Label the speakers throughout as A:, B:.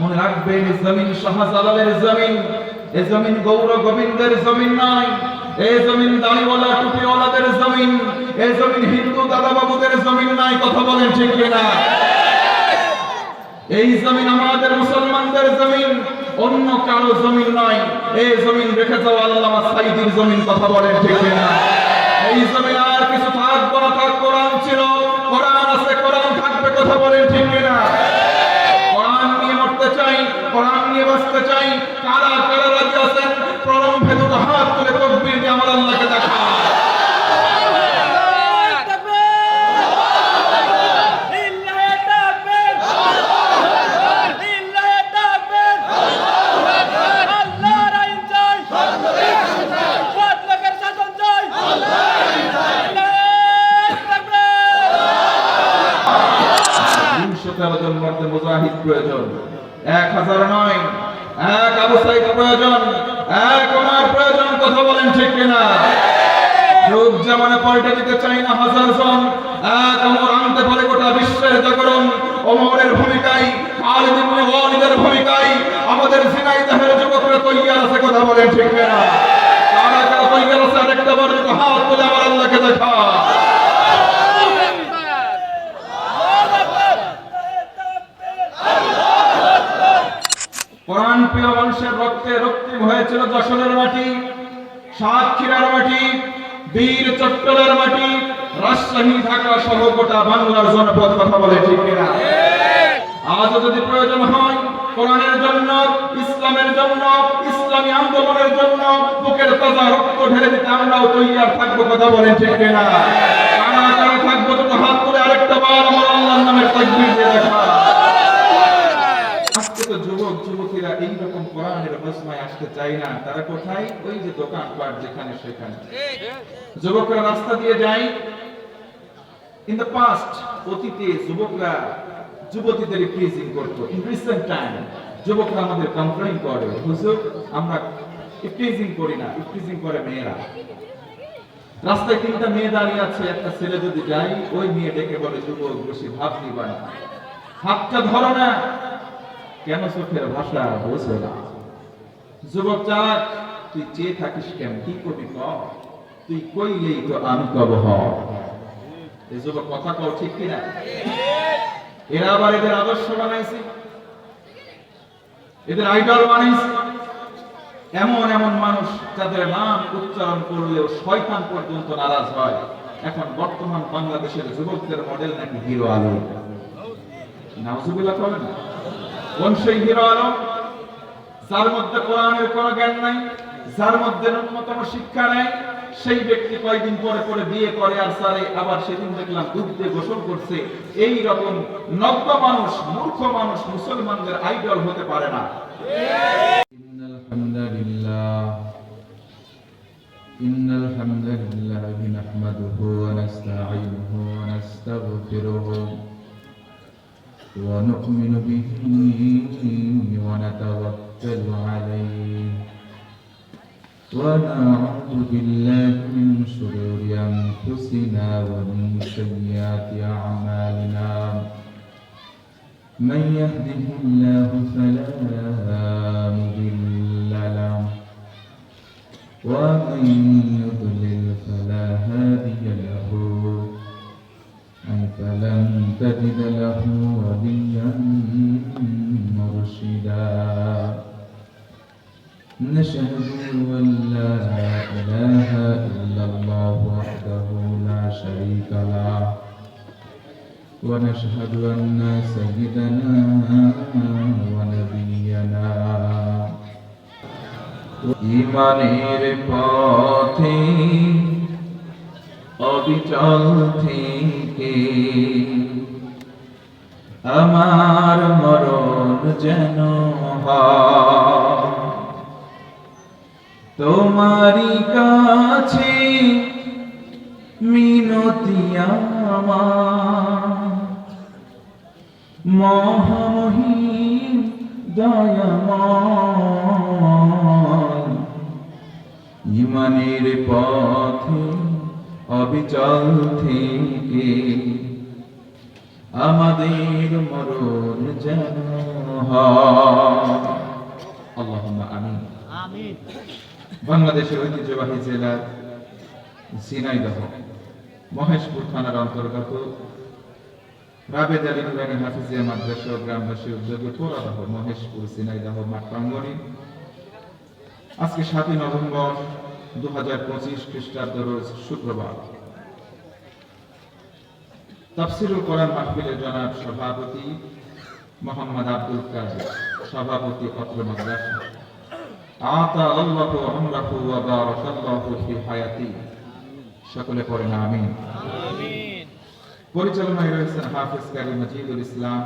A: মনে রাখবেন জমিন শাহজালালের জমিন, এ জমিন গৌর গোবিন্দের জমিন নয় এই জমিন দাড়িওয়ালা, টুপিওয়ালাদের জমিন এই জমিন হিন্দু দাদা বাবুদের জমিন নয়, কথা বলেন ঠিক কিনা? এই জমিন আমাদের মুসলমানদের জমিন, অন্য কারও জমিন নয় এই জমিন রেখে যাওয়া আল্লামা সাইদির জমিন, কথা বলেন ঠিক কিনা? এই জমিন চাই, কারা কারা রাজি আছেন প্রণম ভেদুর হাত তুলে তকবীর দিয়ে আমার আল্লাহকে দেখা। মুজাহিদ প্রয়োজন। এক হাজার নয় এক আবু সাইদ প্রয়োজন, এক ওনার প্রয়োজন, কথা বলেন ঠিক কিনা? যুগ জামানে পাল্টে দিতে চাই না হাজার জন, এক অমর আনতে পারে গোটা বিশ্বের জাগরণ। অমরের ভূমিকায়, খালিদ ইবনে ওয়ালিদের ভূমিকায় আমাদের ঝিনাইদহের যুবকরা তৈয়ার আছে, কথা বলেন ঠিক কিনা? কারা কারা তৈয়ার আছে, আরেকটা বার হাত তুলে আমার আল্লাহকে দেখা। প্রিয় মানুষের রক্তে রক্তিম হয়েছিল যশোরের মাটি, সাতক্ষীরার মাটি, বীর চট্টলের মাটি, রাজশাহী, ঢাকা সহ গোটা বাংলার জনপদ কথা বলে ঠিক কিনা? আজও যদি প্রয়োজন হয়, কোরআনের জন্য, ইসলামের জন্য, ইসলামী আন্দোলনের জন্য, বুকের তাজা রক্ত ঢেলে দিতে আমরাও তৈয়ার থাকব কথা বলেন ঠিক কিনা কারা কারা থাকব তো হাত তুলে আরেকটা বার আমার আল্লাহর নামের তাকবীর দিয়ে দেখা আজকে তো যুবক যুবতীরা এইরকম কোরআনের মজমায় আসতে চায় না। তারা কোথায়? ওই যে দোকান পাট যেখানে সেখানে। যুবকরা রাস্তা দিয়ে যায়। ইন দ্য পাস্ট অতীতে যুবকরা যুবতীদের প্লিজিং করত। ইন রিসেন্ট টাইম যুবকরা আমাদের কমপ্লেইন করে হুজুর আমরা প্লিজিং করি না প্লিজিং করে মেয়েরা। রাস্তায় তিনটা মেয়ে দাঁড়িয়ে আছে একটা ছেলে যদি যায় ওই মেয়ে ডেকে বলে যুবক বেশি ভাব নিবা না। হাতটা ধরো না। কেন চোখের ভাষা বোঝে না? যুবক চাক তুই চেয়ে থাকিস কেন কি কবি ক তুই কইলেই তো আমি কব এই যুবক কথা কও ঠিক কিনা? এরা আবার এদের আদর্শ বানাইছে। এদের আইডল বানাইছে। এমন এমন মানুষ যাদের নাম উচ্চারণ করলেও শয়তান পর্যন্ত নারাজ হয়। এখন বর্তমান বাংলাদেশের যুবকদের মডেল নাকি হিরো আলম? নাউজুবিল্লাহ করে না? কোন সেই হিরো আলম? যার মধ্যে কোরআনের কোনো জ্ঞান নাই যার মধ্যে ন্যূনতম শিক্ষা নাই সেই ব্যক্তি কয়েকদিন পরে পরে বিয়ে করে আর সারে আবার সেদিন দেখলাম দুধ দিয়ে গোসল করছে এই রকম নব্য মানুষ মূর্খ মানুষ মুসলমানদের আইডল হতে পারে না
B: إن الحمد لله إن الحمد لله نحمده ونستعينه ونستغفره ونؤمن به ونتوكل عليه. ونعوذ بالله من شرور أنفسنا ومن سيئات أعمالنا. من يهده الله فلا مضل له. ومن يضلل فلا هادي له. أي فلن تجد له وليا مرشدا. نشهد أن لا إله إلا الله وحده لا شريك له ونشهد أن سيدنا ونبينا ইমানের পথে অবিচল থেকে আমার মরণ যেন হয় তোমারই কাছে মিনতি আমার। মহামহিম দয়াময়। ইমানের পথে অবিচল থেকে আমাদের মরণ যেন
A: আমিন। বাংলাদেশের ঐতিহ্যবাহী জেলা ঝিনাইদহ মহেশপুর থানার অন্তর্গত রাবেদ আলী হাফিজিয়া মাদ্রাসা গ্রামবাসী উদ্যোগে পোড়াদহ মহেশপুর প্রাঙ্গণে আজকে সাতই নভেম্বর দু হাজার পঁচিশ খ্রিস্টাব্দ রোজ শুক্রবার। তাফসিরুল কোরআন মাহফিলের জনাব সভাপতি মোহাম্মদ আব্দুল কাদের, সভাপতি অত্র মাদ্রাসা। আতা আল্লাহু আমরাহু ওয়া বারাকাল্লাহু ফি হায়াতি। সকলে পড়েন আমিন।
C: আমিন।
A: পরিচালনায় রয়েছেন হাফিজ কারি মজিদুল ইসলাম।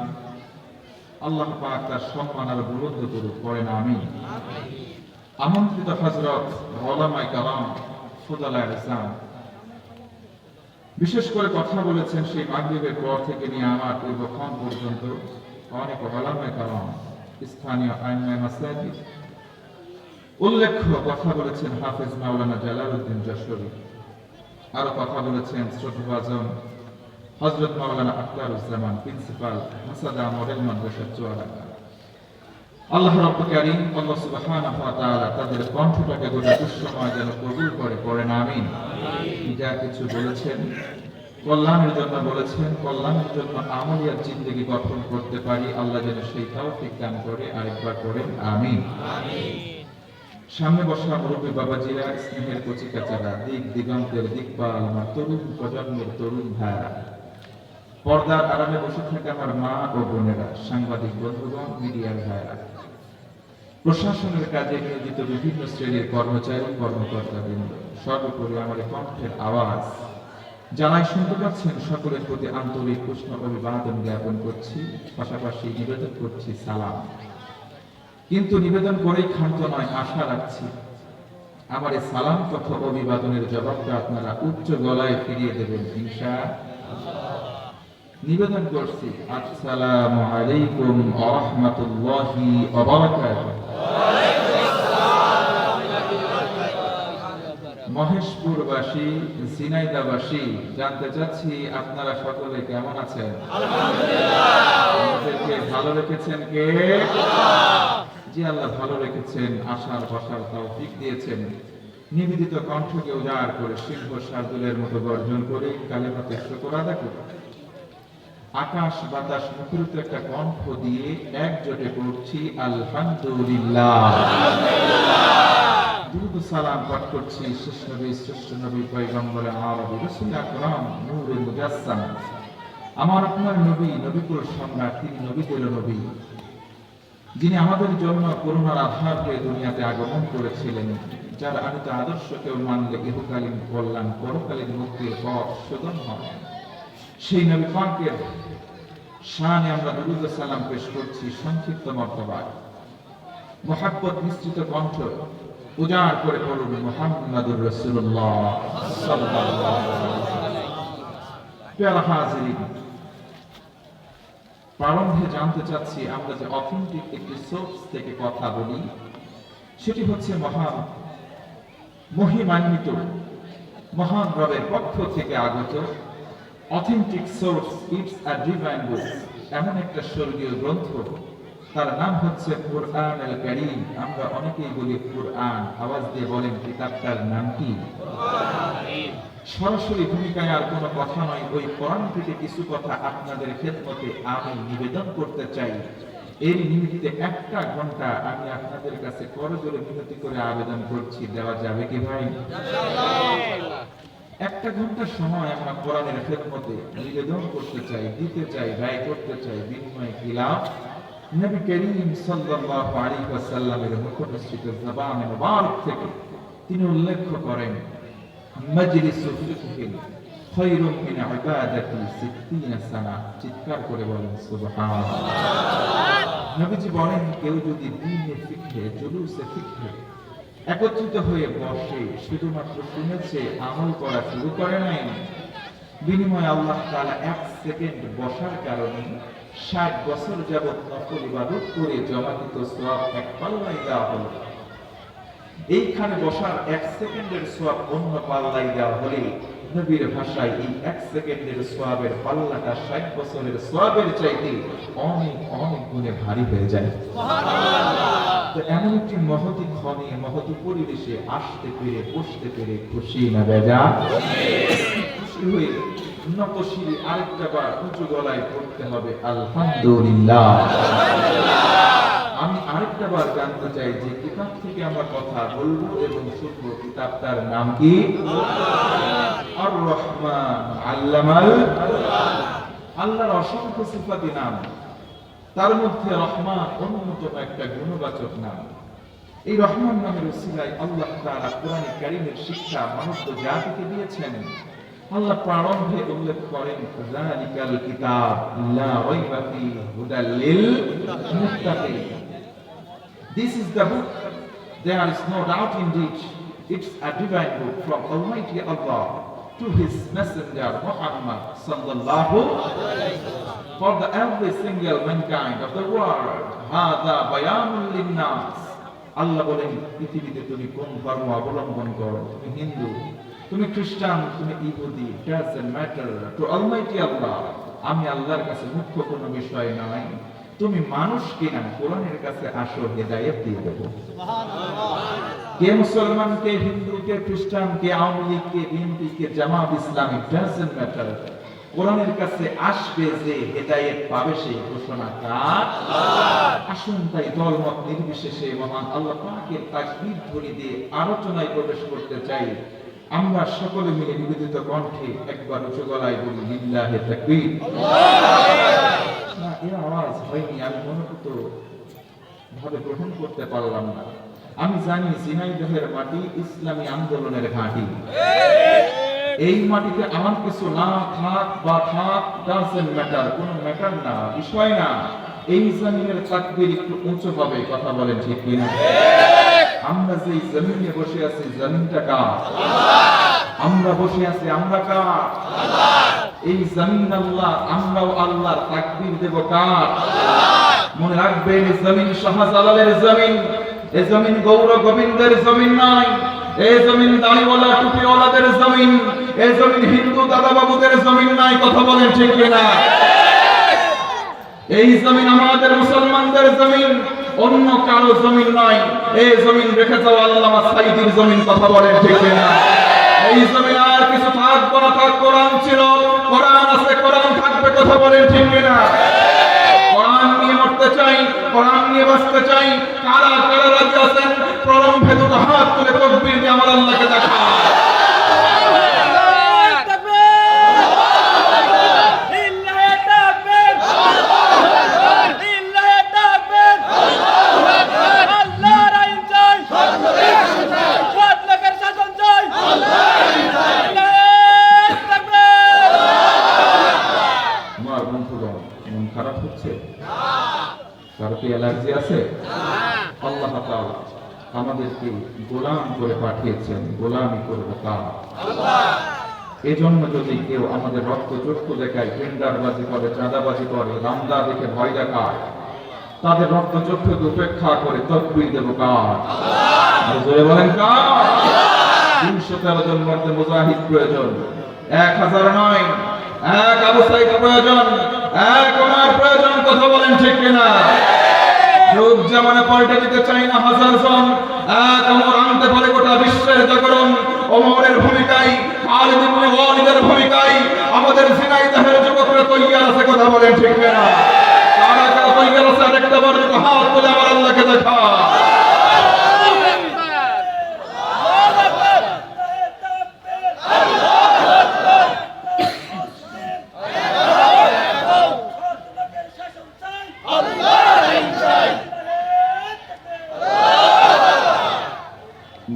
A: আল্লাহ পাক তার সম্মান আর বুলন্দ করুক পড়েন আমিন। আমন্ত্রিত হযরত ওলামায়ে কালাম ফুদালায়ে ইসলাম। বিশেষ করে কথা বলেছেন সেই মাগরিবের পর থেকে নিয়ে আমার পূর্বক্ষণ পর্যন্ত অনেক ওলামায়ে কালাম স্থানীয় আইন মাসাজিদ উল্লেখ্য কথা বলেছেন হাফেজ মাওলানা জালালউদ্দিন যশোরী। আরও কথা বলেছেন শ্রদ্ধাভাজন হজরত মাওলানা আখতারুজ্জামান প্রিন্সিপাল হাসাদা মডেল মাদ্রাসা চুয়াডাঙ্গা। আল্লাহ রাব্বুল কারীম আল্লাহ সুবহানাহু ওয়া তাআলা তাদের কণ্ঠটাকে গোটা দুঃসময় যেন কবুল করে পড়েন আমিন। যা কিছু বলেছেন কল্যাণের জন্য বলেছেন কল্যাণের জন্য আমলিয়াত জিন্দগি গঠন করতে পারি আল্লাহ যেন সেই তৌফিক দান করে আরেকবার করেন আমিন। সামনে বসা মুরব্বী বাবাজিরা, স্নেহের কচিকাচারা দিক দিগন্তের দিকপাল আমার তরুণ প্রজন্মের তরুণ ভাইরা। পর্দার আড়ালে বসে থাকে আমার মা ও বোনেরা, সাংবাদিক বন্ধুগণ, মিডিয়ার ভাইরা। প্রশাসনের কাজে নিয়োজিত বিভিন্ন শ্রেণির কর্মচারী কর্মকর্তা বৃন্দ সর্বোপরি আমার কণ্ঠের আওয়াজ। জানাই শুনতে পাচ্ছেন, সকলের প্রতি আন্তরিক উষ্ণ অভিবাদন জ্ঞাপন করছি, পাশাপাশি নিবেদন করছি, সালাম। কিন্তু নিবেদন করেই ক্ষান্ত নয় আশা রাখছি। আমার এই সালাম তথা অভিবাদনের জবাবটা আপনারা উচ্চ গলায় ফিরিয়ে দেবেন ইনশা নিবেদন করছি আসসালামু আলাইকুম ওয়া রাহমাতুল্লাহি ওয়া বারাকাতুহু মহেশপুরবাসী ঝিনাইদাবাসী জানতে চাচ্ছি আপনারা সকলে কেমন আছেন? আমাদেরকে ভালো রেখেছেন কে? জি আল্লাহ ভালো রেখেছেন, আশার বসার তৌফিক দিয়েছেন, নিবেদিত কণ্ঠকে উজাড় করে সিংহ শার্দুলের মতো গর্জন করে কালেমাতে শুকর আদা করে আকাশ বাতাস মুখরিত একটা কণ্ঠ দিয়ে একজোটে পড়ছি, আলহামদুলিল্লাহ। দুরুদ সালাম পাঠ করছি, শেষ নবী, শ্রেষ্ঠ নবী, পয়গম্বর, আরবি রাসূল আকরাম, নূরে মুজাসসাম। আমার আপনার নবী, নবীকুল সম্রাট, তিনি নবীদের নবী। যিনি আমাদের জন্য করুণার আধার হয়ে দুনিয়াতে আগমন করেছিলেন, যার আনিত আদর্শ কেউ মানলে ইহকালীন কল্যাণ, পরকালীন মুক্তির পথ সুগম হয় সেই নবী পাকের শানে আমরা দুরুদ সালাম পেশ করছি, সংক্ষিপ্ত মর্তবায়। মহাব্বত মিশ্রিত কণ্ঠ, উজাড় করে বলুন, মোহাম্মদুর রাসূলুল্লাহ সাল্লাল্লাহু আলাইহি প্যারা হাজিরিন প্রারম্ভে জানতে চাচ্ছি, আমরা যে অথেন্টিক একটি সোর্স থেকে কথা বলি, সেটি হচ্ছে মহান মহিমান্বিত, মহান রবের পক্ষ থেকে আগত authentic source it's a divine book এমন একটা স্বর্গীয় গ্রন্থ। তার নাম হচ্ছে কোরআন আল কারীম। আমরা অনেকেই বলি কোরআন। আওয়াজ দিয়ে বলেন, কিতাবটার নাম কি? সরাসরি ভূমিকায় আর কোনো কথা নয়, ওই কোরআন থেকে কিছু কথা আপনাদের খেদমতে আমি নিবেদন করতে চাই। এর নিমিত্তে একটা ঘণ্টা আমি আপনাদের কাছে করজোরে মিনতি করে আবেদন করছি, দেওয়া যাবে কি ভাই? একটা ঘণ্টা সময় আমরা কোরআনের খেদমতে নিবেদন করতে চাই, দিতে চাই, ব্যয় করতে চাই, বিনিময়ে কি লাভ? নবী করিম সাল্লাল্লাহু আলাইহি ওয়াসাল্লামের মুখনিসৃত জবানে মুবারক থেকে তিনি উল্লেখ করেন মজলিসু ফিকহিন খায়রুম মিন ইবাদাতি 60 সানা চিৎকার করে বলেন, সুবহানাল্লাহ। নবীজি বলেন, কেউ যদি দিনে ফিকহে, জুলুসে ফিকহে একত্রিত হয়ে বসে, শুধুমাত্র শুনেছে, আমল করা শুরু করে নাই, বিনিময়ে আল্লাহ তাআলা এক সেকেন্ড বসার কারণে ষাট বছর যাবত নকল ইবাদত করে জমাকৃত সওয়াব এক পাল্লায় দেওয়া হলো। এইখানে বসার এক সেকেন্ডের সোয়াব অন্য পাল্লাই দেওয়া হলে নবীর ভাষায় এই এক সেকেন্ডের সোয়াবের পাল্লাটা ষাট বছরের সোয়াবের চাইতে অনেক অনেক গুণে ভারী হয়ে যায়। তো এমন একটি মহতি ক্ষণে মহতি পরিবেশে আসতে পেরে বসতে পেরে খুশি না বেজা? খুশি হয়ে শিরে আরেকটা বার উঁচু গলায় পড়তে হবে আলহামদুলিল্লাহ। আমি আরেকটা বার জানতে চাই যে কিতাব থেকে আমরা কথা বলব এবং শুনব কিতাবটার নাম কি? আল্লাহর অসংখ্য সিফাতি নাম। তার মধ্যে রহমান অন্যতম একটা গুণবাচক নাম। এই রহমান নামের উসিলায় আল্লাহ তাআলা কোরআনে কারীমের শিক্ষা মানব জাতিকে দিয়েছেন। আল্লাহ প্রারম্ভে উল্লেখ করেন, যালিকাল কিতাব লা রাইবা ফীহি হুদাল লিল মুত্তাকিন। This is the book. There is no doubt indeed. It's a divine book from Almighty Allah to His Messenger Muhammad sallallahu for the every single mankind of the world. হাদা বায়ানুল লিন্নাস আল্লাহ বলেন পৃথিবীতে তুমি কোন ধর্ম অবলম্বন করো তুমি হিন্দু তুমি খ্রিস্টান তুমি ইহুদি doesn't matter to almighty Allah আমি আল্লাহর কাছে মুখ্য কোনো বিষয় নয় তুমি মানুষ কিনা কোরআনের কাছে আসো হেদায়েত দিয়ে দেবো। কে মুসলমান কে হিন্দু কে খ্রিস্টান কে আওয়ামী লীগ কে বিএনপি কে জামাত ইসলামী ডাজন্ট ম্যাটার কোরআনের কাছে আসবে যে হেদায়েত পাবে সেই ঘোষণা কার? আসুন তাই দলমত নির্বিশেষে মহান আল্লাহ পাকের তাকবীর দিয়ে আলোচনায় প্রবেশ করতে চাই। আমরা সকলে মিলে নিবেদিত কণ্ঠে একবার উঁচু গলায় বলি লিল্লাহে তাকবীর। না, এর আওয়াজ হয়নি, আমি মনোভূত ভাবে গ্রহণ করতে পারলাম না। আমি জানি ঝিনাইদহের মাটি ইসলামী আন্দোলনের ঘাঁটি। এই মাটিতে আমার কিছু না থাক বা থাক ডাজেন্ট ম্যাটার কোনো ম্যাটার না, বিষয় না। এই জমিনের তাকবীর একটু উঁচু হবে, কথা বলেন ঠিক কিনা? আমরা যে জমিনে বসে আছি, জমিনটা কার? আমরা বসে আছি, আমরা কার? এই জমিন আল্লাহ আমরাও আল্লাহর তাকবীর দেব কার? মনে রাখবেন এই জমিন শাহজালালের জমিন এই জমিন গৌর গোবিন্দের জমিন নয় এই জমিন দাড়িওয়ালা টুপিওয়ালাদের জমিন এই জমিন হিন্দু দাদা বাবুদের জমিন নাই কথা বলেন ঠিক কিনা? এই জমিন আমাদের মুসলমানদের জমিন অন্য কারও জমিন নয় এই জমিন রেখে যাও আল্লামা সাইদির জমিন কথা বলেন ঠিক কিনা? এই জমিন আর কিছু থাকব না থাক কোরআন ছিল। কোরআন আছে, কোরআন থাকবে, কথা বলেন ঠিক না কোরআন নিয়ে মরতে চাই, কোরআন নিয়ে বাঁচতে চাই। কারা কারা রাজি আছেন? প্রলম্ভে দুটো হাত তুলে তকবির দিয়ে আমার আল্লাহকে দেখা আমার বন্ধুগণ মন খারাপ হচ্ছে কারও কি অ্যালার্জি আছে আল্লাহ তাআলা আমাদেরকে গোলাম করে পাঠিয়েছেন গোলামি করব কার এজন্য যদি কেউ আমাদের রক্ত চক্ষু দেখায় টেন্ডারবাজি করে, চাঁদাবাজি করে রামদা দেখে ভয় দেখায়, তাদের রক্ত চক্ষুকে উপেক্ষা করে, তকবির দেবো কার? বলেন তেরো জন মধ্যে মুজাহিদ প্রয়োজন, এক হাজার নয়, এক আবু প্রয়োজন, এক ওমর প্রয়োজন, কথা বলেন ঠিক কিনা? যুগ জামানে পাল্টে দিতে চাই না হাজার জন, এক অমর আনতে পারে গোটা বিশ্বের জাগরণ অমরের ভূমিকায়, খালিদ ইবনে ওয়ালিদের ভূমিকায় আমাদের ঝিনাইদহের যুবকরা তৈয়ার আছে কথা বলেন ঠিক না কারা কারা তৈয়ার আছে? আরেকটা বার হাত তুলে আমার আল্লাহকে দেখা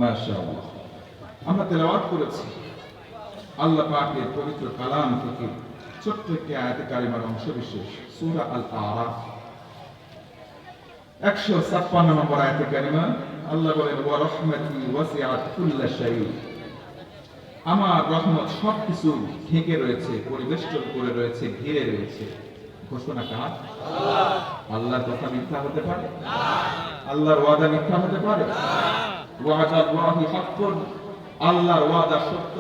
A: মাশাআল্লাহ আমরা তেলাওয়াত করেছি আল্লাহ পাকের পবিত্র কালাম থেকে ছোট্ট একটি আয়াতে কারিমার অংশ বিশেষ সূরা আল আরাফ 156 নম্বর আয়াতে কারিমা আল্লাহ বলেন ওয়া রাহমাতি ওয়াসিআত কুল্লা শাই আমার রহমত সবকিছু ঢেকে রয়েছে পরিবেষ্টন করে রয়েছে ঘিরে রয়েছে। ঘোষণা কার? আল্লাহর কথা মিথ্যা হতে পারে? আল্লাহর ওয়াদা মিথ্যা হতে পারে? হাক্কুন। আল্লাহর ওয়াদা সত্য।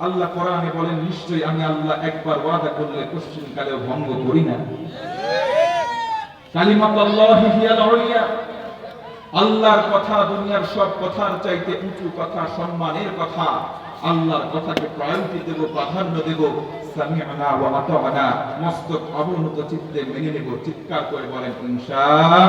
A: আল্লাহ কোরআনে বলেন, নিশ্চয়ই আমি আল্লাহ একবার ওয়াদা করলে ভঙ্গ করি না। আল্লাহর কথা, দুনিয়ার সব কথার চাইতে উঁচু কথা, সম্মানের কথা, আল্লাহর কথাকে প্রায়োরিটি দেব, প্রাধান্য দেব। সামিআনা ওয়া আতানা মস্তক অবনত চিত্তে মেনে নেব, চিৎকার করে বলেন, ইনশাআল্লাহ।